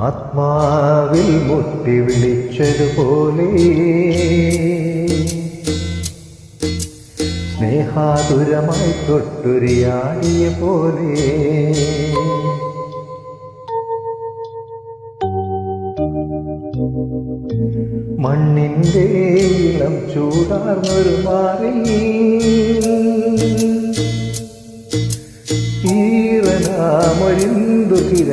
ആത്മാവിൽ മുട്ടി വിളിച്ചതുപോലെ സ്നേഹാതുരമായി തൊട്ടുരിയാടിയ പോലെ മണ്ണിന്റെ ഇളം ചൂടാർന്നൊരു മാറി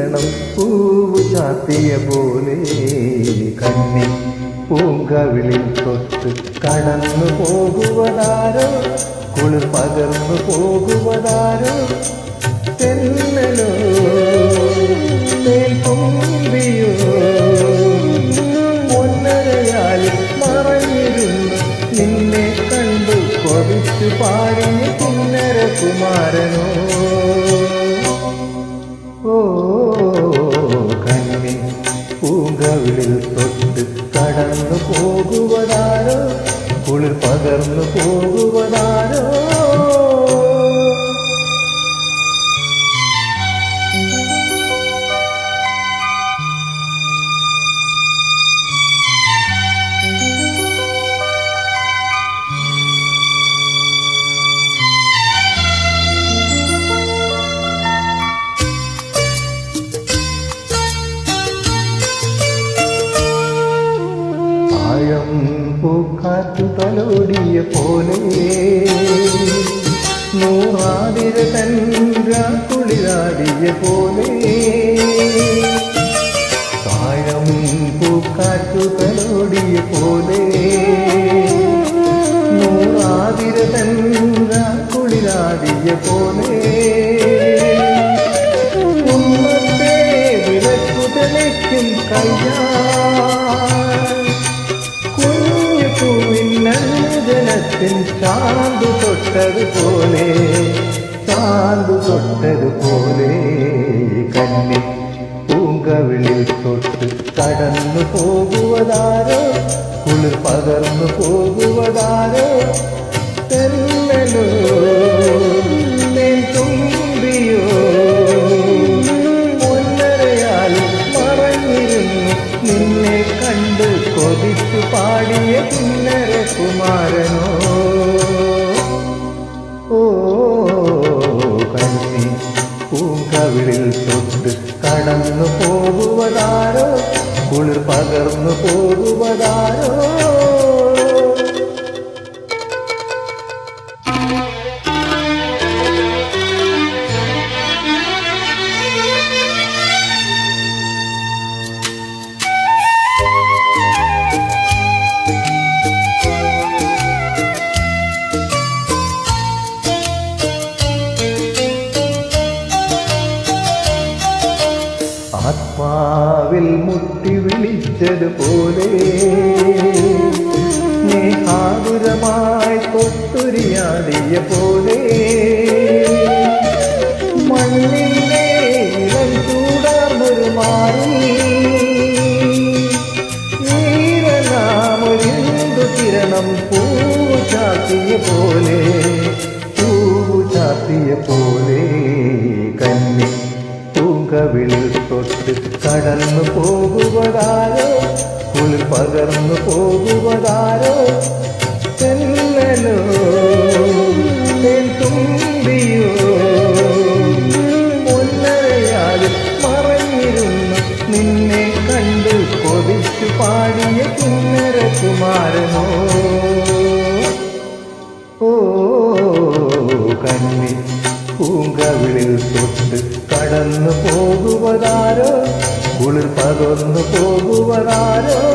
കിരണം പൂവ് ചാത്തിയ പോലെ. കണ്ണി പൂങ്കവിളിൽ തൊട്ട് കടന്നു പോകുവതാരോ? കുളിർ പകർന്നു പോകുവതാരോ? പാടിയ കുന്നര കുമാരനോ ഓ പൂങ്കവിളിൽ തൊട്ട് കടന്നു പോകുവതാരോ കുളിർ പകർന്നു പോകുവതാരോ പൂക്കാറ്റു തലോടിയ പോലെ. നൂറാതിര കുളിരാടിയ പോലെ. താഴം പൂക്കാറ്റു തലോടിയ പോലെ. നൂറാതിര കുളിരാടിയ പോലെ. ചാന്തു തൊട്ടതുപോലെ തൊട്ടത് തൊട്ടതുപോലെ കന്നി പൂങ്കവിളിൽ തൊട്ട് കടന്നു പോകുവതാരോ കുളിർ പകർന്നു പോകുവതാരോ? തെല്ലലോ നിന്നെ കണ്ട് പാടിയ കുന്നര കുമാരനോ ഓ കന്നി പൂങ്കവിളിൽ തൊട്ട് കടന്നു പോകുവതാരോ? കുളിർ പകർന്നു പോകുവതാരോ? ആത്മാവിൽ മുട്ടി വിളിച്ചതുപോലെ സ്നേഹാതുരമായി തൊട്ടുരിയാടിയ പോലെ പോലെ പൂവ് ചാത്തിയ പോലെ കന്നി പൂങ്കവിളിൽ തൊട്ട് കടന്നു പോകുവതാരോ? കുളിർ പകർന്നു പോകുവതാരോ? തേൻ തുമ്പിയോ? മുന്നരയാലും മറഞ്ഞിരുന്നു. നിന്നെ കണ്ട് കൊതിച്ചു പാടിയ കിന്നര കുമാരനോ? ഓ കണ്ണി പൂങ്കവിളിൽ തൊട്ട് കടന്നു പോകുവതാരോ? കുളിർ പകർന്നു പോകുവതാരോ?